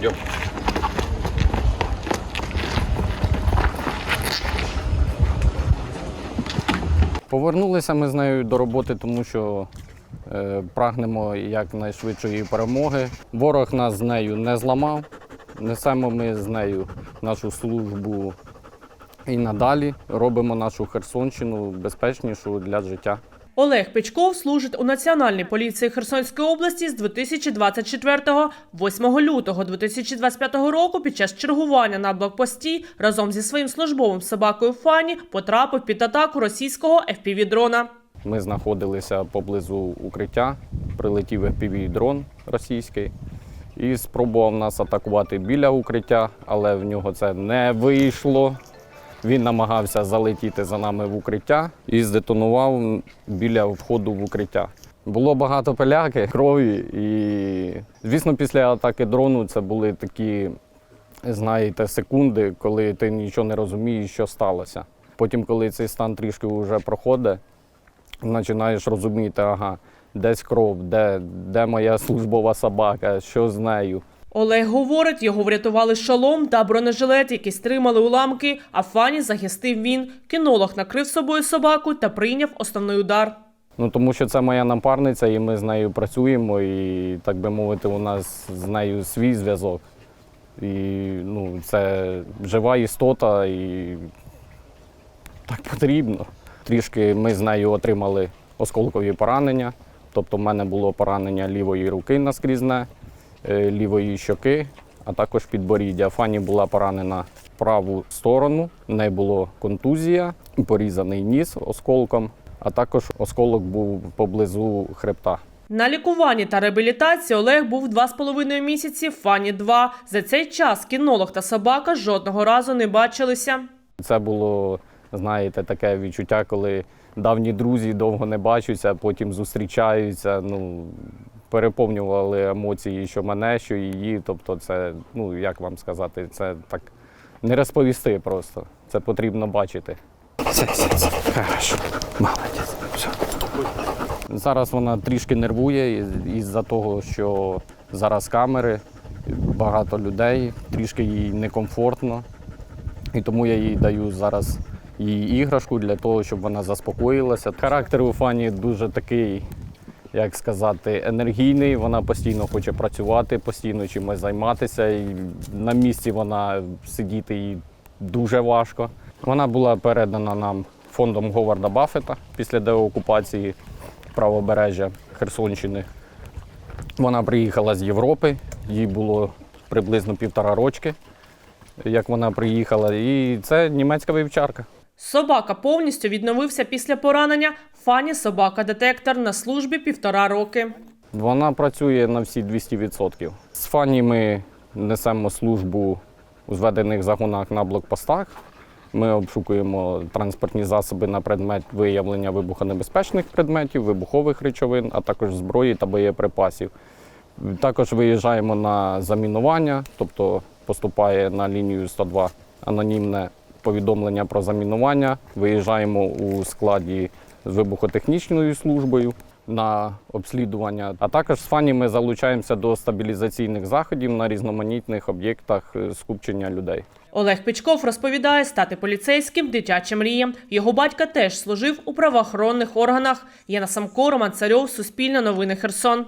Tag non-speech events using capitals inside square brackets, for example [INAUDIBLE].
Йоп. Повернулися ми з нею до роботи, тому що е, прагнемо якнайшвидшої перемоги. Ворог нас з нею не зламав. Несемо ми з нею нашу службу і надалі робимо нашу Херсонщину безпечнішу для життя. Олег Печков служить у Національній поліції Херсонської області з 2024-го. 8 лютого 2025 року під час чергування на блокпості разом зі своїм службовим собакою Фані потрапив під атаку російського FPV-дрона. Ми знаходилися поблизу укриття, прилетів fpv дрон російський і спробував нас атакувати біля укриття, але в нього це не вийшло. Він намагався залетіти за нами в укриття і здетонував біля входу в укриття. Було багато пиляки, [LAUGHS] крові, і звісно, після атаки дрону це були такі, знаєте, секунди, коли ти нічого не розумієш, що сталося. Потім, коли цей стан трішки вже проходить, починаєш розуміти, ага, десь кров, де, де моя службова собака, що з нею. Олег говорить, його врятували шолом та бронежилет, які стримали уламки, а Фані захистив він. Кінолог накрив собою собаку та прийняв основний удар. Ну тому що це моя напарниця, і ми з нею працюємо, і так би мовити, у нас з нею свій зв'язок. І ну, це жива істота, і так потрібно. Трішки ми з нею отримали осколкові поранення. Тобто в мене було поранення лівої руки наскрізне, лівої щоки, а також підборіддя. Фані була поранена в праву сторону, в неї була контузія, порізаний ніс осколком, а також осколок був поблизу хребта. На лікуванні та реабілітації Олег був два з половиною місяці, Фані два. За цей час кінолог та собака жодного разу не бачилися. Це було, знаєте, таке відчуття, коли давні друзі довго не бачаться, потім зустрічаються. Ну, переповнювали емоції, що мене, що її. Тобто, це, ну як вам сказати, це так не розповісти просто. Це потрібно бачити. Все, все, все. Хорошо. Молодець. Все. Зараз вона трішки нервує із-за того, що зараз камери, багато людей, трішки їй некомфортно. І тому я їй даю зараз її іграшку для того, щоб вона заспокоїлася. Характер у Фані дуже такий, як сказати, енергійний. Вона постійно хоче працювати, постійно чимось займатися. І на місці вона сидіти їй дуже важко. Вона була передана нам фондом Говарда Баффета після деокупації правобережжя Херсонщини. Вона приїхала з Європи, їй було приблизно півтора рочки, як вона приїхала. І це німецька вівчарка. Собака повністю відновився після поранення. Фані собака-детектор на службі півтора роки. Вона працює на всі 200%. З Фані ми несемо службу у зведених загонах на блокпостах. Ми обшукуємо транспортні засоби на предмет виявлення вибухонебезпечних предметів, вибухових речовин, а також зброї та боєприпасів. Також виїжджаємо на замінування, тобто поступає на лінію 102 анонімне повідомлення про замінування. Виїжджаємо у складі з вибухотехнічною службою на обслідування. А також з фані ми залучаємося до стабілізаційних заходів на різноманітних об'єктах е, скупчення людей. Олег Печков розповідає, стати поліцейським дитяча мрія. Його батька теж служив у правоохоронних органах. Яна Самко, Роман Царьов, Суспільне новини Херсон.